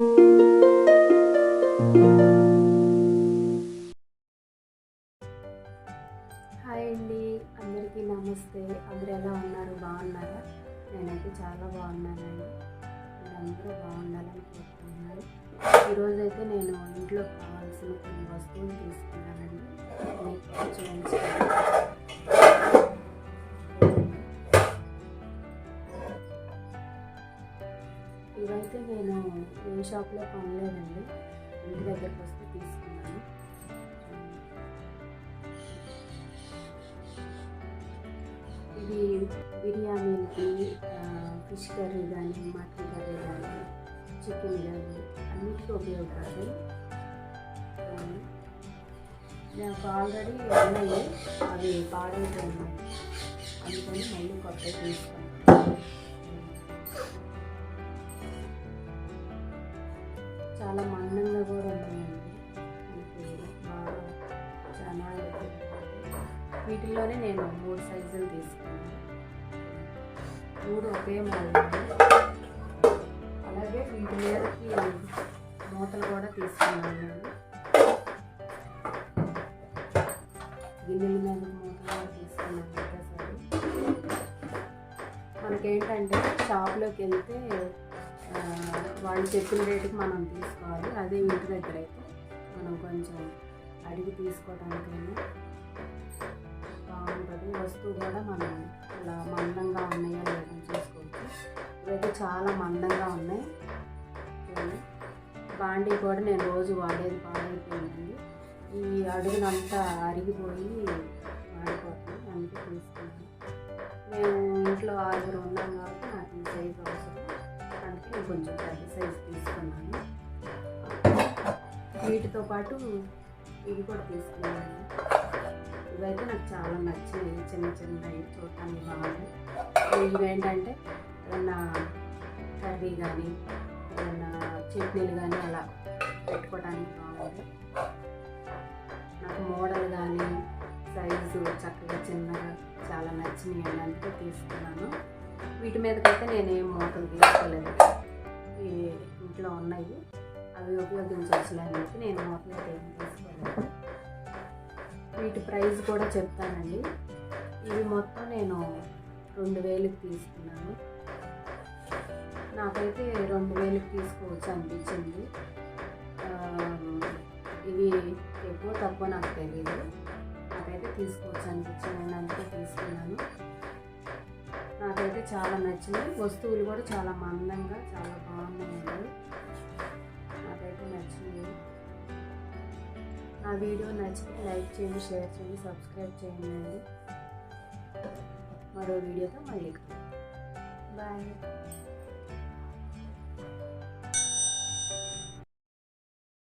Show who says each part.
Speaker 1: Hi అండి. అందరికీ నమస్తే. అందరు ఎలా ఉన్నారు? బాగున్నారా? నేనైతే చాలా బాగున్నానండి. అందరూ బాగుండాలని కోరుకుంటున్నాను. ఈరోజైతే నేను ఇంట్లో కావాల్సిన కొన్ని వస్తువులు తీసుకున్నానండి. మీకు చూపించాను షాప్లో కొనలేదండి. ఇంటి దగ్గరికి వస్తే తీసుకున్నాను. ఇది బిర్యానీకి ఫిష్ కర్రీ కానీ మటన్ కర్రీ కానీ చికెన్ కానీ అన్నిటికీ ఉపయోగపడదు నాకు ఆల్రెడీ ఉన్నాయి. అవి పాడైపోయినాయి. అందుకని మళ్ళీ కొత్తవి తీసుకున్నాను. వీటిల్లోనే నేను మూడు సైజులు తీసుకున్నాను. మూడు ఒకే మోడల్. అలాగే వీటి మీదకి మూతలు కూడా తీసుకున్నాను నేను. గిన్నెల మీద మూతలు కూడా తీసుకున్నాను ఒకసారి. మనకేంటంటే షాప్లోకి వెళ్తే వాళ్ళు చెప్పిన రేటుకి మనం తీసుకోవాలి. అదే ఇంటి దగ్గర అయితే మనం కొంచెం అడిగి తీసుకోవడానికైనా ఉంటుంది. వస్తువు కూడా మనం ఇలా మందంగా ఉన్నాయో లేదో చూసుకోవచ్చు. ఇవైతే చాలా మందంగా ఉన్నాయి. బాండీ కూడా నేను రోజు వాడేది పాడైపోయిందండి ఈ అడుగునంతా అరిగిపోయి వాడిపోతుంది అందుకే తీసుకున్నాను మేము ఇంట్లో ఆరుగురు ఉన్నాం కాబట్టి నాకు ఈ సైజు అవసరం. అందుకే కొంచెం పెద్ద సైజు తీసుకున్నాను. వీటితో పాటు ఇవి కూడా తీసుకున్నాను. ఇవైతే నాకు చాలా నచ్చినాయి చిన్న చిన్నవి చూడటానికి బాగున్నాయి ఇవేంటంటే ఏదన్నా కర్రీ కానీ ఏదన్నా చట్నీలు కానీ అలా పెట్టుకోవడానికి బాగుంది. నాకు మోడల్ కానీ సైజు చక్కగా చిన్నగా చాలా నచ్చినాయి అని అంటే తీసుకున్నాను. వీటి మీదకైతే నేనేం మూతలు తీసుకోలేదు. ఇంట్లో ఉన్నాయి. అవి ఉపయోగించవచ్చులే అని చెప్పి నేను మూతలు అయితే తీసుకోలేదు. వీటి ప్రైస్ కూడా చెప్తానండి. ఇవి మొత్తం నేను రెండు వేలకు తీసుకున్నాను. నాకైతే రెండు వేలకు తీసుకోవచ్చు అనిపించింది. ఇవి ఎక్కువ తక్కువ నాకు తెలియదు నాకైతే తీసుకోవచ్చు అనిపించింది నేను అందుకే తీసుకున్నాను. నాకైతే చాలా నచ్చింది వస్తువులు కూడా చాలా మందంగా చాలా బాగున్నాయి. నా వీడియో నచ్చితే లైక్ చేయండి షేర్ చేయండి సబ్స్క్రైబ్ చేయండి అండి. మరో వీడియోతో మళ్ళీ బాయ్.